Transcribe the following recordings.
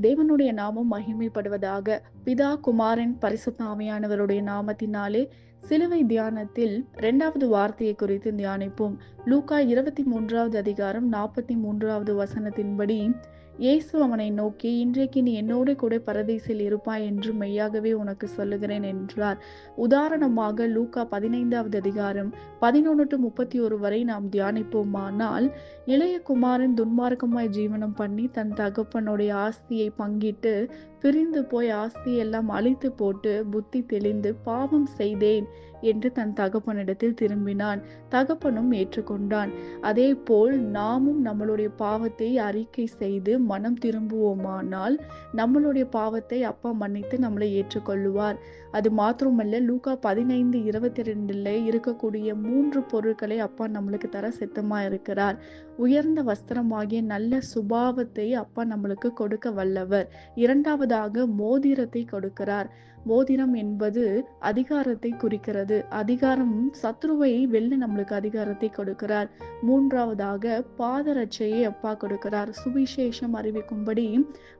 தேவனுடைய நாமம் மகிமைப்படுவதாக பிதா குமாரன் பரிசுத்தாமையானவருடைய நாமத்தினாலே சிலுவை தியானத்தில் இரண்டாவது வார்த்தையை குறித்து தியானிப்போம். லூக்கா இருபத்தி மூன்றாவது அதிகாரம் நாற்பத்தி மூன்றாவது வசனத்தின்படி இயேசு அவனை நோக்கி இன்றைக்கு நீ என்னோடு கூட பரதேசில் இருப்பாய் என்று மெய்யாகவே உனக்கு சொல்லுகிறேன் என்றார். உதாரணமாக லூக்கா பதினைந்தாவது அதிகாரம் பதினொன்று டு முப்பத்தி ஒரு வரை நாம் தியானிப்போமானால் இளைய குமாரன் துன்மார்க்கமாய் ஜீவனம் பண்ணி தன் தகப்பனுடைய ஆஸ்தியை பங்கிட்டு பிரிந்து போய் ஆஸ்தியெல்லாம் அழித்து போட்டு புத்தி தெளிந்து பாவம் செய்தேன் என்று தன் தகப்பனிடத்தில் திரும்பினான். தகப்பனும் ஏற்றுக்கொண்டான். அதே போல் நாமும் நம்மளுடைய பாவத்தை அறிக்கை செய்து மனம் திரும்புவோமானால் நம்மளுடைய பாவத்தை அப்பா மன்னித்து நம்மளை ஏற்றுக்கொள்ளுவார். அது மாத்திரமல்ல லூக்கா பதினைந்து இருபத்தி ரெண்டுல இருக்கக்கூடிய மூன்று பொருட்களை அப்பா நம்மளுக்கு தர சித்தமா இருக்கிறார் உயர்ந்த வஸ்திரமாகிய நல்ல சுபாவத்தை அப்பா நம்மளுக்கு கொடுக்க வல்லவர். இரண்டாவது இரண்டாவதாக மோதிரத்தை கொடுக்கிறார். மோதிரம் என்பது அதிகாரத்தை குறிக்கிறது. அதிகாரம் சத்ருவை வெல்ல நம்மளுக்கு அதிகாரத்தை கொடுக்கிறார். மூன்றாவதாக பாதரட்சையை அப்பா கொடுக்கிறார். சுவிசேஷம் அறிவிக்கும்படி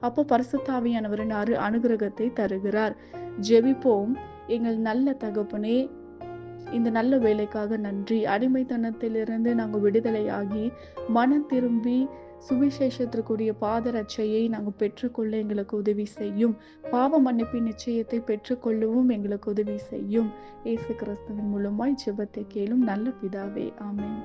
அப்போ பரிசுத்தாவியானவரின் அரு அனுகிரகத்தை தருகிறார். ஜெபிப்போம். எங்கள் நல்ல தகப்பனே இந்த நல்ல வேலைக்காக நன்றி. அடிமைத்தனத்திலிருந்து நாங்கள் விடுதலையாகி மனம் திரும்பி சுவிசேஷத்திற்குரிய பாதரட்சையை நாங்கள் பெற்றுக்கொள்ள எங்களுக்கு உதவி செய்யும். பாவ மன்னிப்பின் நிச்சயத்தை பெற்றுக்கொள்ளவும் எங்களுக்கு உதவி செய்யும். இயேசு கிறிஸ்துவின் மூலமாய் ஜெபத்தை கேளும் நல்ல பிதாவே ஆமேன்.